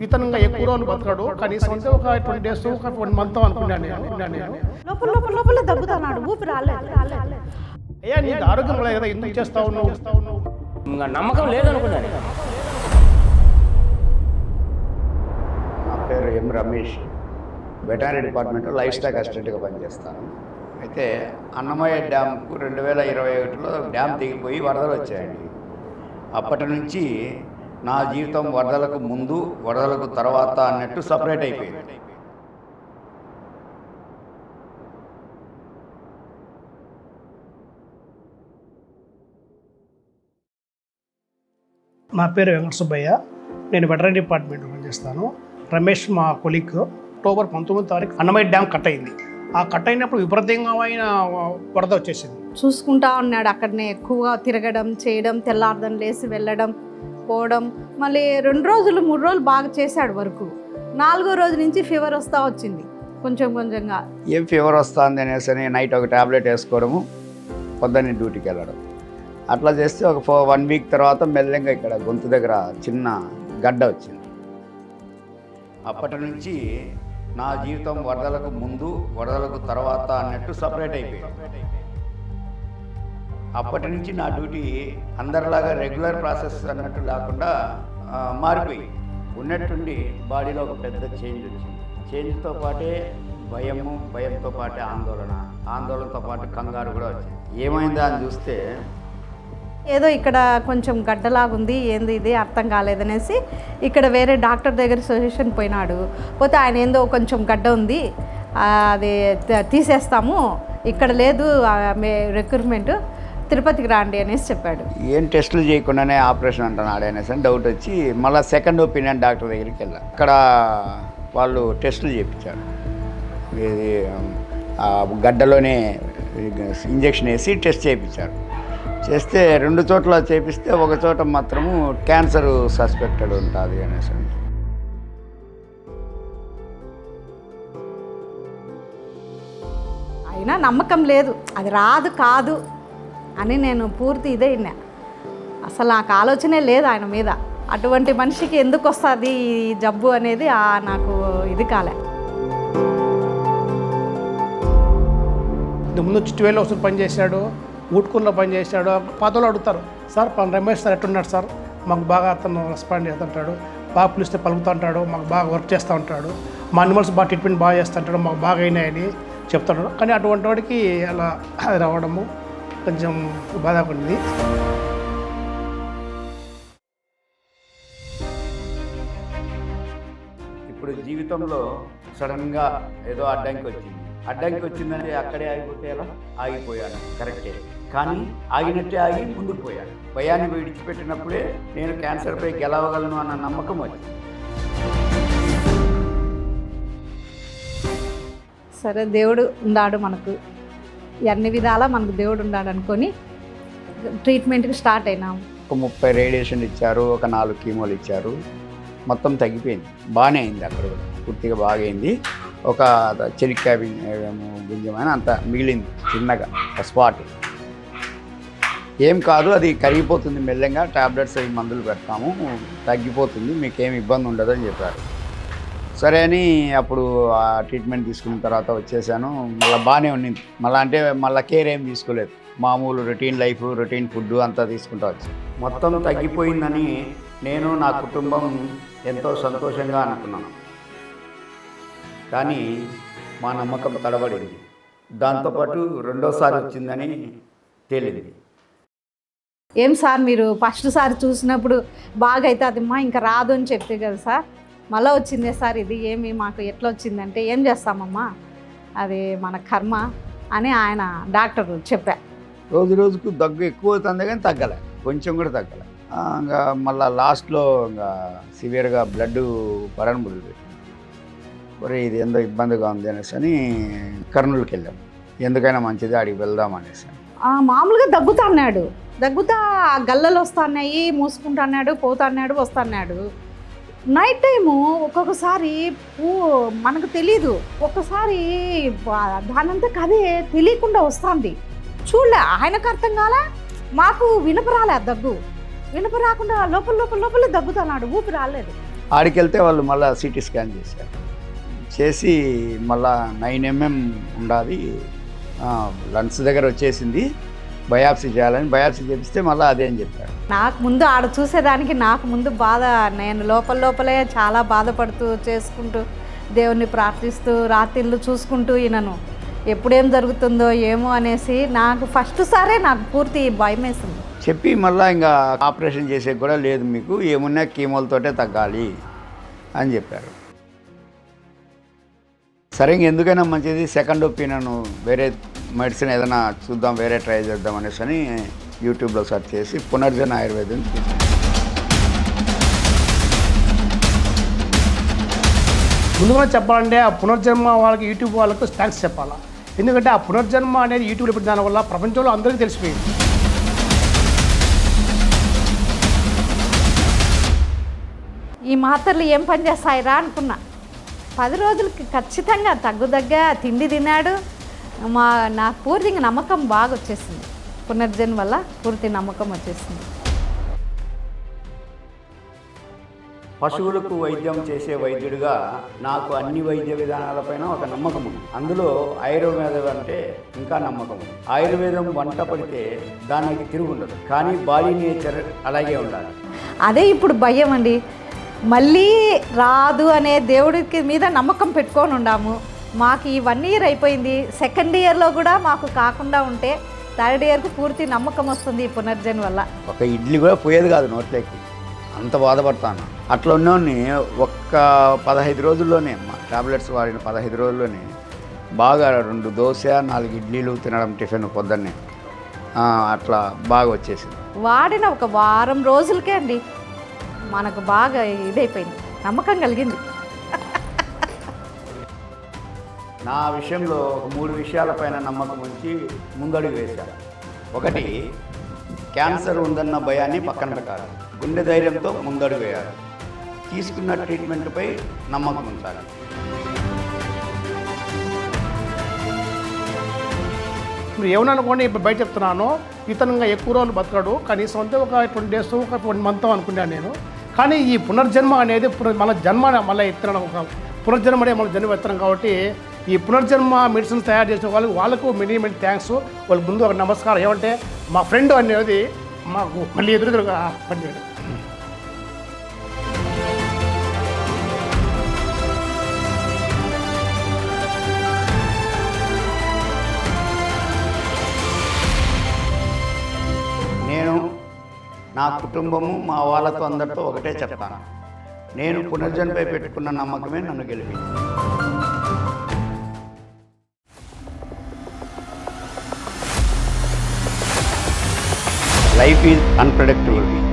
ఇతనంగా ఎక్కువ రోజులు బతకడు కనీసం అంటే ఒక ట్వంటీ డేస్ ఒక వన్ మంత్ అనుకున్నాను నేను అనుకున్నాను నేను. లోపల లోపల లోపల దగ్గుతున్నాడు ఊపిరి రాలేదు అయ్యా నీకు ఆరోగ్యం లేదు కదా ఎందుకు చేస్తావు నువ్వు? నువ్వు ఇంకా నమ్మకం లేదనుకున్నాను. నా పేరు ఎం రమేష్. వెటనరీ డిపార్ట్మెంట్లో లైఫ్ స్టాక్ అసిస్టెంట్గా పనిచేస్తాను. అయితే అన్నమయ్య డ్యామ్కు రెండు వేల ఇరవై ఒకటిలో డ్యామ్ తెగిపోయి వరదలు వచ్చాయండి. అప్పటి నుంచి నా జీవితం వరదలకు ముందు వరదలకు తర్వాత అన్నట్టు సపరేట్ అయిపోయింది. నా పేరు వెంకట సుబ్బయ్య. నేను వెటరీ డిపార్ట్మెంట్ పనిచేస్తాను. రమేష్ మా కొలీగ్ అక్టోబర్ పంతొమ్మిది తారీఖు అన్నమయ్య డ్యామ్ కట్ అయింది. ఆ కట్ అయినప్పుడు విపరీతంగా వరద వచ్చేసింది. చూసుకుంటా ఉన్నాడు అక్కడనే ఎక్కువగా తిరగడం చేయడం తెల్లార్దం లేసి వెళ్ళడం పోవడం మళ్ళీ రెండు రోజులు మూడు రోజులు బాగా చేశాడు వరకు. నాలుగో రోజు నుంచి ఫీవర్ వస్తూ వచ్చింది కొంచెం కొంచెంగా. ఏం ఫీవర్ వస్తుంది అనేసి నైట్ ఒక ట్యాబ్లెట్ వేసుకోవడము పొద్దున్నే డ్యూటీకి వెళ్ళడం. అట్లా చేస్తే ఒక ఫో వన్ వీక్ తర్వాత మెల్లగా ఇక్కడ గొంతు దగ్గర చిన్న గడ్డ వచ్చింది. అప్పటి నుంచి నా జీవితం వరదలకు ముందు వరదలకు తర్వాత అన్నట్టు సపరేట్ అయిపోయింది. అప్పటి నుంచి నా డ్యూటీ అందరిలాగా రెగ్యులర్ ప్రాసెస్ అన్నట్టు లేకుండా ఆ, మారిపోయి ఉన్నట్టుండి బాడీలో ఒక పెద్ద చేంజ్ వచ్చింది. చేంజ్తో పాటే భయము భయంతో పాటే ఆందోళన ఆందోళనతో పాటు కంగారు కూడా వచ్చింది. ఏమైందా అని చూస్తే ఏదో ఇక్కడ కొంచెం గడ్డలాగుంది ఏంది ఇది అర్థం కాలేదనేసి ఇక్కడ వేరే డాక్టర్ దగ్గర సజెషన్ పోయినాడు. పోతే ఆయన ఏందో కొంచెం గడ్డ ఉంది అది తీసేస్తాము ఇక్కడ లేదు రిక్రూట్మెంట్ తిరుపతికి రాండి అనేసి చెప్పాడు. ఏం టెస్టులు చేయకుండానే ఆపరేషన్ అంటున్నాడు అనేసి అని డౌట్ వచ్చి మళ్ళీ సెకండ్ ఒపీనియన్ డాక్టర్ దగ్గరికి వెళ్ళా. అక్కడ వాళ్ళు టెస్టులు చేయించారు ఇది గడ్డలోనే ఇంజెక్షన్ వేసి టెస్ట్ చేయించారు చేస్తే రెండు చోట్ల చేపిస్తే ఒక చోట మాత్రము క్యాన్సర్ సస్పెక్టెడ్ ఉంటుంది అనేసి అని. అయినా నమ్మకం లేదు. అది రాదు కాదు. అని నేను పూర్తి ఇదే విన్నా అసలు నాకు ఆలోచనే లేదు ఆయన మీద. అటువంటి మనిషికి ఎందుకు వస్తుంది ఈ జబ్బు అనేది నాకు ఇది కాలే. ఇంతకు ముందు ట్వెల్వ్ హౌస్ పనిచేశాడు ఊటుకూరులో పనిచేశాడు పదవులు అడుగుతారు సార్ పని రమేష్ సార్ ఎట్టున్నాడు సార్? మాకు బాగా అతను రెస్పాండ్ చేస్తుంటాడు బాగా పిలిస్తే పలుకుతూ ఉంటాడు మాకు బాగా వర్క్ చేస్తూ ఉంటాడు మా అనిమల్స్ బాగా ట్రీట్మెంట్ బాగా చేస్తుంటాడు మాకు బాగా అయినాయని చెప్తాడు. కానీ అటువంటి వాడికి అలా అది రావడము కొంచెం బాధపడింది. ఇప్పుడు జీవితంలో సడన్గా ఏదో అడ్డంకి వచ్చింది. అడ్డంకి వచ్చిందంటే అక్కడే ఆగిపోతే ఎలా? ఆగిపోయాను. కరెక్టే. కానీ ఆగినట్టే ఆగి ముందుకు పోయాను. భయాన్ని విడిచిపెట్టినప్పుడే నేను క్యాన్సర్పై గెలవగలను అన్న నమ్మకం వచ్చింది. సరే దేవుడు ఉన్నాడు మనకు. అన్ని విధాలా మనకు దేవుడు ఉన్నాడు అనుకొని ట్రీట్మెంట్కి స్టార్ట్ అయినాము ఒక ముప్పై రేడియేషన్ ఇచ్చారు ఒక నాలుగు కీమోలు ఇచ్చారు. మొత్తం తగ్గిపోయింది. బాగానే అయింది అక్కడ కూడా. పూర్తిగా బాగైంది. ఒక ఒక చెరిక్కాయ గుంజమైన అంత మిగిలింది చిన్నగా ఒక స్పాట్ ఏం కాదు అది కరిగిపోతుంది మెల్లగా. టాబ్లెట్స్ అవి మందులు పెడతాము. తగ్గిపోతుంది. మీకు ఏమి ఇబ్బంది ఉండదు అని చెప్పారు. సరే అని అప్పుడు ఆ ట్రీట్మెంట్ తీసుకున్న తర్వాత వచ్చేసాను. మళ్ళీ బాగానే ఉండింది మళ్ళీ అంటే మళ్ళీ కేర్ ఏం తీసుకోలేదు. మామూలు రొటీన్ లైఫ్ రొటీన్ ఫుడ్ అంతా తీసుకుంటా వచ్చి. మొత్తం తగ్గిపోయిందని నేను నా కుటుంబం ఎంతో సంతోషంగా అనుకున్నాను. కానీ మా నమ్మకం తడబడింది. దాంతోపాటు రెండోసారి వచ్చిందని తేలింది. ఏం సార్ మీరు ఫస్ట్ సారి చూసినప్పుడు బాగా అయితే అదిమ్మా ఇంకా రాదు అని చెప్తే కదా సార్? మళ్ళీ వచ్చిందే సార్ ఇది ఏమి మాకు ఎట్లా వచ్చిందంటే ఏం చేస్తామమ్మా? అది మన కర్మ అని ఆయన డాక్టర్ చెప్పా. రోజు రోజుకు దగ్గు ఎక్కువ అవుతుంది కానీ తగ్గలే కొంచెం కూడా తగ్గలే. ఇంకా మళ్ళా లాస్ట్లో ఇంకా సివియర్గా బ్లడ్ పడని మొదలుపెట్టింది మరి ఇది ఎంతో ఇబ్బందిగా ఉంది అనేసి అని కర్నూలుకి వెళ్ళాం. ఎందుకైనా మంచిది ఆడికి వెళ్దాం అనేసి. మామూలుగా దగ్గుతాన్నాడు దగ్గుతా గల్లలు వస్తున్నాయి మూసుకుంటున్నాడు పోతున్నాడు వస్తున్నాడు నైట్ టైము ఒక్కొక్కసారి పూ మనకు తెలీదు. ఒక్కసారి దానంతా కదే తెలియకుండా వస్తుంది. చూడలే ఆయనకు అర్థం కాలా మాకు వినపరాలే ఆ దగ్గు. వినప రాకుండా లోపల లోపల లోపల దగ్గుతున్నాడు ఊపి రాలేదు. ఆడికి వెళ్తే వాళ్ళు మళ్ళీ సిటీ స్కాన్ చేశారు. చేసి మళ్ళా నైన్ ఎంఎం ఉండాలి. లంగ్స్ దగ్గర వచ్చేసింది. బయాప్సీ చేయాలని బయాప్సీ చేపిస్తే మళ్ళీ అదే అని చెప్పారు. నాకు ముందు ఆడ చూసేదానికి నాకు ముందు బాధ నేను లోపల లోపలే చాలా బాధపడుతూ చేసుకుంటూ దేవుణ్ణి ప్రార్థిస్తూ రాత్రిళ్ళు చూసుకుంటూ ఈయనను. ఎప్పుడేం జరుగుతుందో ఏమో అనేసి నాకు ఫస్ట్ సారే నాకు పూర్తి భయం వేసింది చెప్పి మళ్ళీ ఇంకా ఆపరేషన్ చేసే కూడా లేదు మీకు ఏమున్నా కీమోలతోటే తగ్గాలి అని చెప్పారు. సరే ఎందుకైనా మంచిది. సెకండ్ ఒపీనియన్ వేరే మెడిసిన్ ఏదైనా చూద్దాం వేరే ట్రై చేద్దాం అనేసి అని యూట్యూబ్లో సెర్చ్ చేసి పునర్జన ఆయుర్వేదం చూసాను ముందుగా చెప్పాలంటే ఆ పునర్జన్మ వాళ్ళకి యూట్యూబ్ వాళ్ళకు థ్యాంక్స్ చెప్పాలా? ఎందుకంటే ఆ పునర్జన్మ అనేది యూట్యూబ్లో పెట్టిన దానివల్ల ప్రపంచంలో అందరికీ తెలిసిపోయింది. ఈ మాత్రలు ఏం పని చేస్తాయిరా అనుకున్నా. పది రోజులకి ఖచ్చితంగా తగ్గుదగ్గ తిండి తిన్నాడు. మా నాకు పూర్తి ఇంక నమ్మకం బాగా వచ్చేసింది పునర్జన్ వల్ల పూర్తి నమ్మకం వచ్చేసింది. పశువులకు వైద్యం చేసే వైద్యుడిగా నాకు అన్ని వైద్య విధానాలపైన ఒక నమ్మకం ఉంది. అందులో ఆయుర్వేదం అంటే ఇంకా నమ్మకం ఉంది. ఆయుర్వేదం వంట పడితే దానికి తిరుగుండదు కానీ బాడీ నేచర్ అలాగే ఉండాలి. అదే ఇప్పుడు భయం అండి. మళ్ళీ రాదు అనే దేవుడికి మీద నమ్మకం పెట్టుకొని ఉండాము. మాకు ఈ వన్ ఇయర్ అయిపోయింది. సెకండ్ ఇయర్లో కూడా మాకు కాకుండా ఉంటే థర్డ్ ఇయర్కు పూర్తి నమ్మకం వస్తుంది ఈ పునర్జన్ వల్ల. ఒక ఇడ్లీ కూడా పోయేది కాదు నోట్లోకి. అంత బాధపడతాను. అట్లా ఉన్నోడిని ఒక్క పదహైదు రోజుల్లోనే మా టాబ్లెట్స్ వాడిన పదహైదు రోజుల్లోనే బాగా రెండు దోశ నాలుగు ఇడ్లీలు తినడం టిఫిన్ పొద్దున్నే. అట్లా బాగా వచ్చేసింది. వాడిన ఒక వారం రోజులకే అండి. మనకు బాగా ఇదైపోయింది. నమ్మకం కలిగింది. నా విషయంలో ఒక మూడు విషయాలపైన నమ్మకం ఉంచి ముందడుగు వేశాను ఒకటి క్యాన్సర్ ఉందన్న భయాన్ని పక్కన పెట్టాలి. గుండె ధైర్యంతో ముందడుగు వేయాలి. తీసుకున్న ట్రీట్మెంట్పై నమ్మకం ఉంచాలి. మీరు ఏమన్నా అనుకోండి ఇప్పుడు బయట చెప్తున్నాను ఇతనంగా ఎక్కువ రోజులు బతకడు కనీసం అంటే ఒక ట్వంటీ డేస్ ఒక ట్వంటీ మంత్ అనుకున్నాను నేను. కానీ ఈ పునర్జన్మ అనేది మన జన్మ మళ్ళీ ఎత్తనం ఒక పునర్జన్మ అనేది మన జన్మ ఎత్తనం కాబట్టి ఈ పునర్జన్మ మెడిసిన్స్ తయారు చేసిన వాళ్ళకి వాళ్ళకు మెనీ మెనీ థ్యాంక్స్ వాళ్ళకి ముందు ఒక నమస్కారం. ఏమంటే మా ఫ్రెండ్ అనేది మాకు మళ్ళీ ఎదురుగా పనిచేయడం. నేను నా కుటుంబము మా వాళ్ళతో అందరితో ఒకటే చెప్తాను. నేను పునర్జన్మపై పెట్టుకున్న నమ్మకమే నన్ను గెలిపించింది. life is unpredictable.